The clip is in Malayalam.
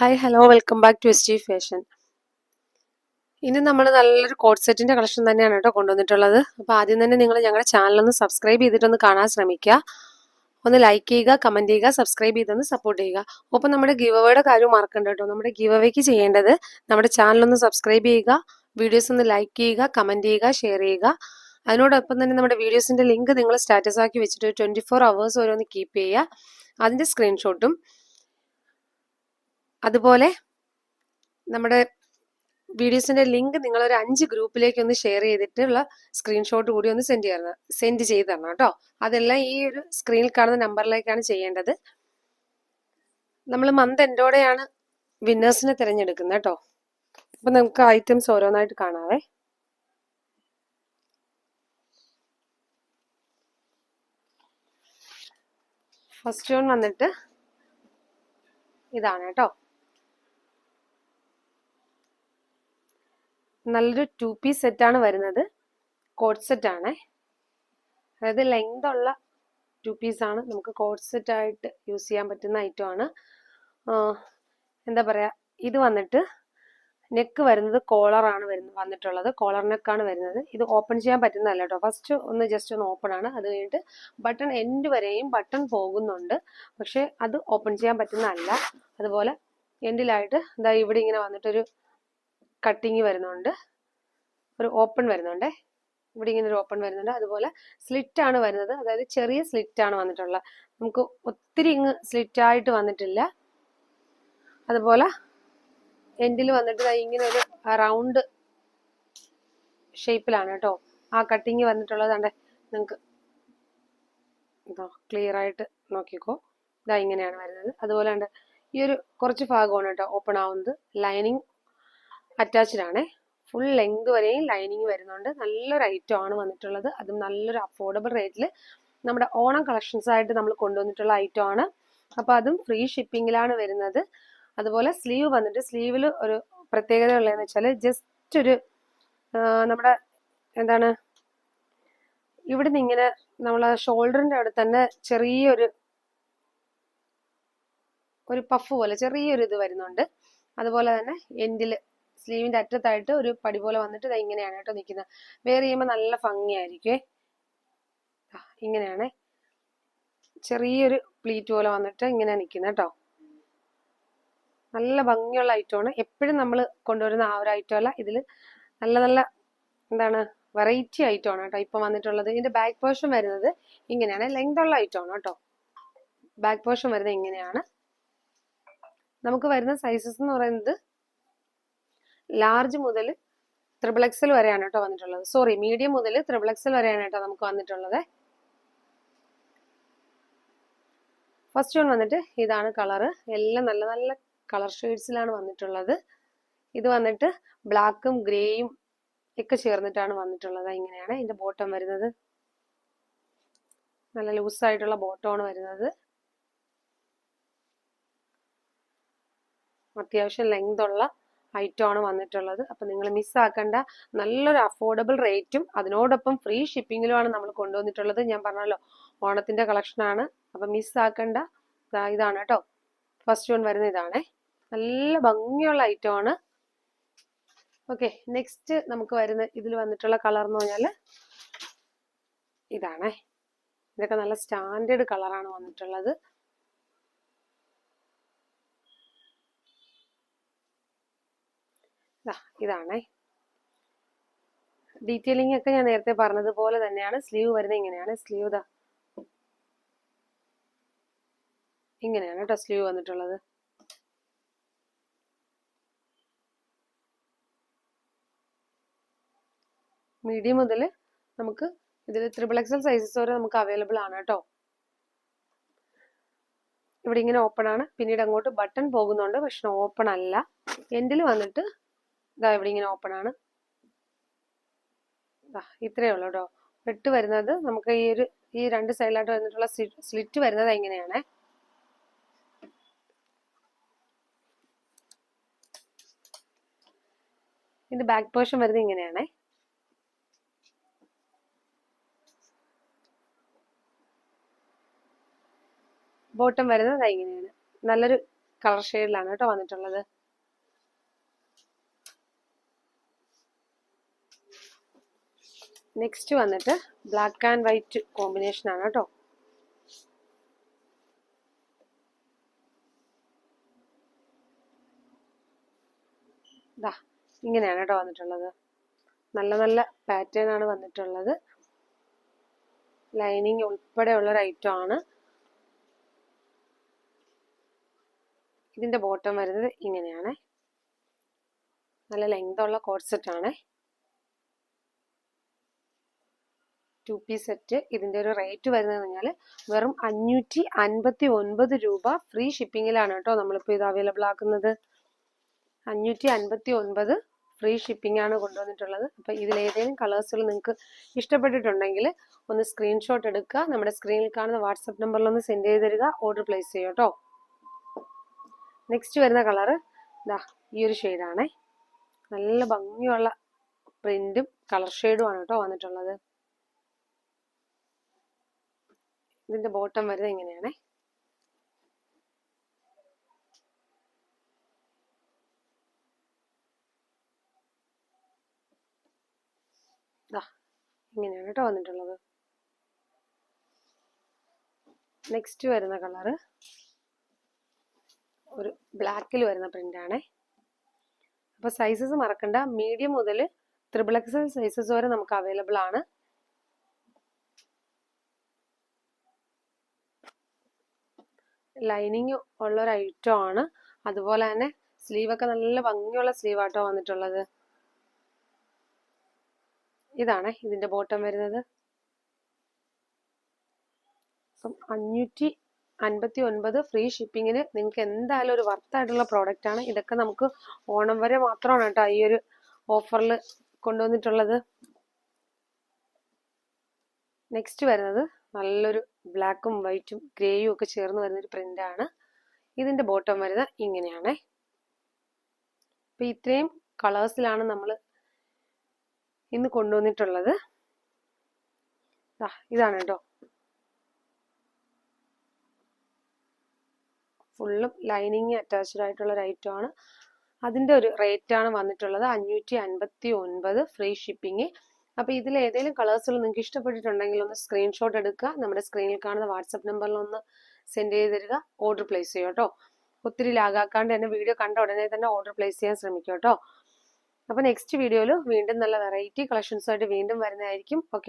Hi hello welcome back to S G fashion ഇനി നമ്മൾ നല്ലൊരു കോട്ട് സെറ്റിന്റെ കളക്ഷൻ തന്നെയാണ് കേട്ടോ കൊണ്ടുവന്നിട്ടുള്ളത്. അപ്പോൾ ആദ്യം തന്നെ നിങ്ങൾ ഞങ്ങളുടെ ചാനലൊന്ന് സബ്സ്ക്രൈബ് ചെയ്തിട്ടൊന്ന് കാണാൻ ശ്രമിക്കുക. ഒന്ന് ലൈക്ക് ചെയ്യുക കമന്റ് ചെയ്യുക സബ്സ്ക്രൈബ് ചെയ്തൊന്ന് സപ്പോർട്ട് ചെയ്യുക. ഒപ്പം നമ്മുടെ ഗിവ് അവയുടെ കാര്യം മറക്കണ്ട കേട്ടോ. നമ്മുടെ ഗിവ് അവയ്ക്ക് ചെയ്യേണ്ടത് നമ്മുടെ ചാനലൊന്ന് സബ്സ്ക്രൈബ് ചെയ്യുക വീഡിയോസ് ഒന്ന് ലൈക്ക് ചെയ്യുക കമന്റ് ചെയ്യുക ഷെയർ ചെയ്യുക. അതിനോടൊപ്പം തന്നെ നമ്മുടെ വീഡിയോസിന്റെ ലിങ്ക് നിങ്ങൾ സ്റ്റാറ്റസ് ആക്കി വെച്ചിട്ട് ട്വന്റി ഫോർ അവേഴ്സ് വരെ ഒന്ന് കീപ്പ് ചെയ്യുക അതിന്റെ സ്ക്രീൻഷോട്ടും അതുപോലെ നമ്മുടെ വീഡിയോസിന്റെ ലിങ്ക് നിങ്ങൾ ഒരു അഞ്ച് ഗ്രൂപ്പിലേക്ക് ഒന്ന് ഷെയർ ചെയ്തിട്ടുള്ള സ്ക്രീൻഷോട്ട് കൂടി ഒന്ന് സെൻഡ് ചെയ്യണം സെൻഡ് ചെയ്ത് തരണം കേട്ടോ. അതെല്ലാം ഈ ഒരു സ്ക്രീനിൽ കാണുന്ന നമ്പറിലേക്കാണ് ചെയ്യേണ്ടത്. നമ്മൾ മന്ത് എൻഡോടെയാണ് വിന്നേഴ്സിനെ തിരഞ്ഞെടുക്കുന്നത് കേട്ടോ. അപ്പൊ നമുക്ക് ഐറ്റംസ് ഓരോന്നായിട്ട് കാണാവേ. ഫസ്റ്റ് വൺ വന്നിട്ട് ഇതാണ് കേട്ടോ. നല്ലൊരു ടു പീസ് സെറ്റാണ് വരുന്നത്. കോട്ട് ആണ്. അതായത് ലെങ്ത് ഉള്ള ടു പീസ് ആണ്. നമുക്ക് കോട്ട് സെറ്റ് ആയിട്ട് യൂസ് ചെയ്യാൻ പറ്റുന്ന ഐറ്റം ആണ്. എന്താ പറയാ? ഇത് വന്നിട്ട് നെക്ക് വരുന്നത് കോളർ ആണ് വരുന്നത് വന്നിട്ടുള്ളത്. കോളർ നെക്കാണ് വരുന്നത്. ഇത് ഓപ്പൺ ചെയ്യാൻ പറ്റുന്നതല്ല കേട്ടോ ഫസ്റ്റ് ഒന്ന് ജസ്റ്റ് ഒന്ന് ഓപ്പൺ ആണ്. അത് കഴിഞ്ഞിട്ട് ബട്ടൺ എൻഡ് വരെയും ബട്ടൺ പോകുന്നുണ്ട്. പക്ഷേ അത് ഓപ്പൺ ചെയ്യാൻ പറ്റുന്നതല്ല. അതുപോലെ എൻഡിലായിട്ട് ഇതാ ഇവിടെ ഇങ്ങനെ വന്നിട്ടൊരു കട്ടിങ് വരുന്നുണ്ട്. ഒരു ഓപ്പൺ വരുന്നുണ്ട്. ഇവിടെ ഇങ്ങനെ ഒരു ഓപ്പൺ വരുന്നുണ്ട്. അതുപോലെ സ്ലിറ്റ് ആണ് വരുന്നത്. അതായത് ചെറിയ സ്ലിറ്റ് ആണ് വന്നിട്ടുള്ളത് നമുക്ക് ഒത്തിരി ഇങ്ങ് സ്ലിറ്റ് ആയിട്ട് വന്നിട്ടില്ല. അതുപോലെ എൻഡിൽ വന്നിട്ട് ഇങ്ങനെ ഒരു റൗണ്ട് ഷേപ്പിലാണ് കേട്ടോ. ആ കട്ടിങ് വന്നിട്ടുള്ളത് കണ്ടേ. നിങ്ങൾക്ക് ക്ലിയർ ആയിട്ട് നോക്കിക്കോ. ഇതാ ഇങ്ങനെയാണ് വരുന്നത്. അതുപോലെ ഈ ഒരു കുറച്ച് ഭാഗമാണ് കേട്ടോ ഓപ്പൺ ആവുന്നത്. ലൈനിങ് അറ്റാച്ച്ഡ് ആണ്. ഫുൾ ലെങ്ത് വരെയും ലൈനിങ് വരുന്നുണ്ട്. നല്ലൊരു ഐറ്റം ആണ് വന്നിട്ടുള്ളത്. അതും നല്ലൊരു അഫോർഡബിൾ റേറ്റിൽ നമ്മുടെ ഓണം കളക്ഷൻസ് ആയിട്ട് നമ്മൾ കൊണ്ടുവന്നിട്ടുള്ള ഐറ്റം ആണ്. അപ്പോൾ അതും ഫ്രീ ഷിപ്പിങ്ങിലാണ് വരുന്നത്. അതുപോലെ സ്ലീവ് വന്നിട്ട് സ്ലീവിൽ ഒരു പ്രത്യേകത ഉള്ളതെന്ന് വെച്ചാൽ ജസ്റ്റ് ഒരു നമ്മുടെ എന്താണ് ഇവിടുന്ന് ഇങ്ങനെ നമ്മളെ ഷോൾഡറിന്റെ അവിടെ തന്നെ ചെറിയൊരു ഒരു പഫ് പോലെ ചെറിയൊരു ഇത് വരുന്നുണ്ട്. അതുപോലെ തന്നെ എൻഡിൽ സ്ലീവിന്റെ അറ്റത്തായിട്ട് ഒരു പടി പോലെ വന്നിട്ട് ഇത് ഇങ്ങനെയാണ് കേട്ടോ നിൽക്കുന്നത് വേറെ ചെയ്യുമ്പോൾ നല്ല ഭംഗിയായിരിക്കുമേ ഇങ്ങനെയാണ്. ചെറിയൊരു പ്ലീറ്റ് പോലെ വന്നിട്ട് ഇങ്ങനെ നിൽക്കുന്നത് കേട്ടോ. നല്ല ഭംഗിയുള്ള ഐറ്റമാണ് എപ്പോഴും നമ്മൾ കൊണ്ടുവരുന്ന ആ ഒരു ഐറ്റം അല്ല. ഇതിൽ നല്ല നല്ല എന്താണ് വെറൈറ്റി ഐറ്റം ആണ് കേട്ടോ ഇപ്പം വന്നിട്ടുള്ളത്. ഇതിന്റെ ബാക്ക് പോർഷൻ വരുന്നത് ഇങ്ങനെയാണ്. ലെങ്ത് ഉള്ള ഐറ്റം ആണ് കേട്ടോ. ബാക്ക് പോർഷൻ വരുന്നത് ഇങ്ങനെയാണ്. നമുക്ക് വരുന്ന സൈസസ് എന്ന് പറയുന്നത് ലാർജ് മുതൽ ത്രിബിൾ എക്സൽ വരെയാണ് കേട്ടോ വന്നിട്ടുള്ളത്. സോറി മീഡിയം മുതൽ ത്രിബിൾ എക്സൽ വരെയാണ് കേട്ടോ നമുക്ക് വന്നിട്ടുള്ളത്. ഫസ്റ്റ് വൺ വന്നിട്ട് ഇതാണ് കളറ് എല്ലാം നല്ല നല്ല കളർ ഷെയ്ഡ്സിലാണ് വന്നിട്ടുള്ളത്. ഇത് വന്നിട്ട് ബ്ലാക്കും ഗ്രേയും ഒക്കെ ചേർന്നിട്ടാണ് വന്നിട്ടുള്ളത്. ഇങ്ങനെയാണ് ഇതിന്റെ ബോട്ടം വരുന്നത്. നല്ല ലൂസായിട്ടുള്ള ബോട്ടമാണ് വരുന്നത്. അത്യാവശ്യം ലെങ്ത് ഉള്ള ഐറ്റം ആണ് വന്നിട്ടുള്ളത്. അപ്പം നിങ്ങൾ മിസ്സാക്കേണ്ട നല്ലൊരു അഫോർഡബിൾ റേറ്റും അതിനോടൊപ്പം ഫ്രീ ഷിപ്പിങ്ങിലുമാണ് നമ്മൾ കൊണ്ടുവന്നിട്ടുള്ളത്. ഞാൻ പറഞ്ഞല്ലോ ഓണത്തിന്റെ കളക്ഷനാണ് അപ്പം മിസ്സാക്കേണ്ട ഇതാണ് കേട്ടോ. ഫസ്റ്റ് വൺ വരുന്ന ഇതാണേ. നല്ല ഭംഗിയുള്ള ഐറ്റം ആണ്. ഓക്കെ നെക്സ്റ്റ് നമുക്ക് വരുന്ന ഇതിൽ വന്നിട്ടുള്ള കളർ എന്ന് പറഞ്ഞാൽ ഇതാണേ. ഇതൊക്കെ നല്ല സ്റ്റാൻഡേർഡ് കളറാണ് വന്നിട്ടുള്ളത്. ഇതാണേ. ഡീറ്റെയിലിംഗ് ഒക്കെ ഞാൻ നേരത്തെ പറഞ്ഞതുപോലെ തന്നെയാണ്. സ്ലീവ് വരുന്നത് ഇങ്ങനെയാണ്. സ്ലീവ് ഇതാ ഇങ്ങനെയാണ് കേട്ടോ സ്ലീവ് വന്നിട്ടുള്ളത്. മീഡിയം മുതൽ നമുക്ക് ഇതിൽ ത്രിബിൾ എക്സൽ സൈസസ് വരെ നമുക്ക് അവൈലബിൾ ആണ് കേട്ടോ. ഇവിടെ ഇങ്ങനെ ഓപ്പൺ ആണ്. പിന്നീട് അങ്ങോട്ട് ബട്ടൺ പോകുന്നുണ്ട്. പക്ഷെ ഓപ്പൺ അല്ല. എൻഡിൽ വന്നിട്ട് ഇതാ ഇവിടെ ഇങ്ങനെ ഓപ്പൺ ആണ്. ഇത്രയേ ഉള്ളൂ കേട്ടോ വെട്ട് വരുന്നത് നമുക്ക് ഈ ഒരു ഈ രണ്ട് സൈഡിലായിട്ട് വന്നിട്ടുള്ള സ്ലിറ്റ് വരുന്നത് എങ്ങനെയാണ്? ഇത് ബാക്ക് പോർഷൻ വരുന്നത് ഇങ്ങനെയാണേ. ബോട്ടം വരുന്നത് ഇങ്ങനെയാണ്. നല്ലൊരു കളർ ഷെയ്ഡിലാണ് കേട്ടോ വന്നിട്ടുള്ളത്. നെക്സ്റ്റ് വന്നിട്ട് ബ്ലാക്ക് ആൻഡ് വൈറ്റ് കോമ്പിനേഷൻ ആണ് കേട്ടോ. ദാ ഇങ്ങനെയാണ് കേട്ടോ വന്നിട്ടുള്ളത്. നല്ല നല്ല പാറ്റേൺ ആണ് വന്നിട്ടുള്ളത്. ലൈനിങ് ഉൾപ്പെടെയുള്ള ഒരു ഐറ്റം ആണ്. ഇതിന്റെ ബോട്ടം വരുന്നത് ഇങ്ങനെയാണ്. നല്ല ലെങ്ത് ഉള്ള കോഡ്സെറ്റ് സെറ്റ് ആണ്. ടു പീസ് സെറ്റ് ഇതിന്റെ ഒരു റേറ്റ് വരുന്നത് പറഞ്ഞാൽ വെറും അഞ്ഞൂറ്റി അൻപത്തി ഒൻപത് രൂപ ഫ്രീ ഷിപ്പിങ്ങിലാണ് കേട്ടോ നമ്മളിപ്പോൾ ഇത് അവൈലബിൾ ആക്കുന്നത്. അഞ്ഞൂറ്റി അൻപത്തി ഒൻപത് ഫ്രീ ഷിപ്പിംഗ് ആണ് കൊണ്ടുവന്നിട്ടുള്ളത് അപ്പോൾ ഇതിലേതെങ്കിലും കളേഴ്സുകൾ നിങ്ങൾക്ക് ഇഷ്ടപ്പെട്ടിട്ടുണ്ടെങ്കിൽ ഒന്ന് സ്ക്രീൻഷോട്ട് എടുക്കുക. നമ്മുടെ സ്ക്രീനിൽ കാണുന്ന വാട്സപ്പ് നമ്പറിൽ ഒന്ന് സെൻഡ് ചെയ്ത് തരിക. ഓർഡർ പ്ലേസ് ചെയ്യും കേട്ടോ. നെക്സ്റ്റ് വരുന്ന കളറ് ഇതാ ഈ ഒരു ഷെയ്ഡാണേ നല്ല ഭംഗിയുള്ള പ്രിന്റും കളർ ഷെയ്ഡും ആണ് കേട്ടോ വന്നിട്ടുള്ളത്. ഇതിന്റെ ബോട്ടം വരുന്നത് ഇങ്ങനെയാണേ. ഇങ്ങനെയാണ് കേട്ടോ വന്നിട്ടുള്ളത്. നെക്സ്റ്റ് വരുന്ന കളറ് ഒരു ബ്ലാക്കിൽ വരുന്ന പ്രിന്റ് ആണേ. അപ്പോൾ സൈസസ് മറക്കണ്ട. മീഡിയം മുതൽ ത്രിബിൾ എക്സൽ സൈസസ് വരെ നമുക്ക് അവൈലബിൾ ആണ്. ലൈനിങ് ഉള്ള ഒരു ഐറ്റം ആണ്. അതുപോലെ തന്നെ സ്ലീവ് ഒക്കെ നല്ല ഭംഗിയുള്ള സ്ലീവ് ആട്ടോ വന്നിട്ടുള്ളത്. ഇതാണ് ഇതിന്റെ ബോട്ടം വരുന്നത്. അപ്പം അഞ്ഞൂറ്റി അൻപത്തി ഒൻപത് ഫ്രീ ഷിപ്പിങ്ങിന് നിങ്ങൾക്ക് എന്തായാലും ഒരു വർത്തായിട്ടുള്ള പ്രോഡക്റ്റ് ആണ്. ഇതൊക്കെ നമുക്ക് ഓണം വരെ മാത്രമാണ് കേട്ടോ ഈ ഒരു ഓഫറിൽ കൊണ്ടുവന്നിട്ടുള്ളത്. നെക്സ്റ്റ് വരുന്നത് നല്ലൊരു ബ്ലാക്കും വൈറ്റും ഗ്രേയും ഒക്കെ ചേർന്ന് വരുന്ന ഒരു പ്രിന്റ് ആണ് ഇതിന്റെ ബോട്ടം വരുന്നത് ഇങ്ങനെയാണേ. അപ്പം ഇത്രയും കളേഴ്സിലാണ് നമ്മൾ ഇന്ന് കൊണ്ടുവന്നിട്ടുള്ളത്. ഇതാണ് കേട്ടോ. ഫുള്ളും ലൈനിങ് അറ്റാച്ച്ഡ് ആയിട്ടുള്ള ഒരു ഐറ്റം ആണ്. അതിന്റെ ഒരു റേറ്റ് ആണ് വന്നിട്ടുള്ളത് അഞ്ഞൂറ്റി അൻപത്തി ഒൻപത് ഫ്രീ ഷിപ്പിംഗ്. അപ്പോൾ ഇതിൽ ഏതെങ്കിലും കളേഴ്സുകൾ നിങ്ങൾക്ക് ഇഷ്ടപ്പെട്ടിട്ടുണ്ടെങ്കിൽ ഒന്ന് സ്ക്രീൻഷോട്ട് എടുക്കുക. നമ്മുടെ സ്ക്രീനിൽ കാണുന്ന വാട്സപ്പ് നമ്പറിൽ ഒന്ന് സെൻഡ് ചെയ്ത് തരിക. ഓർഡർ പ്ലേസ് ചെയ്യുക കേട്ടോ ഒത്തിരി ലാഗാക്കാണ്ട് തന്നെ വീഡിയോ കണ്ട ഉടനെ തന്നെ ഓർഡർ പ്ലേസ് ചെയ്യാൻ ശ്രമിക്കുക കേട്ടോ അപ്പോൾ നെക്സ്റ്റ് വീഡിയോയിൽ വീണ്ടും നല്ല വെറൈറ്റി കളക്ഷൻസുമായിട്ട് വീണ്ടും വരുന്നതായിരിക്കും. ഓക്കെ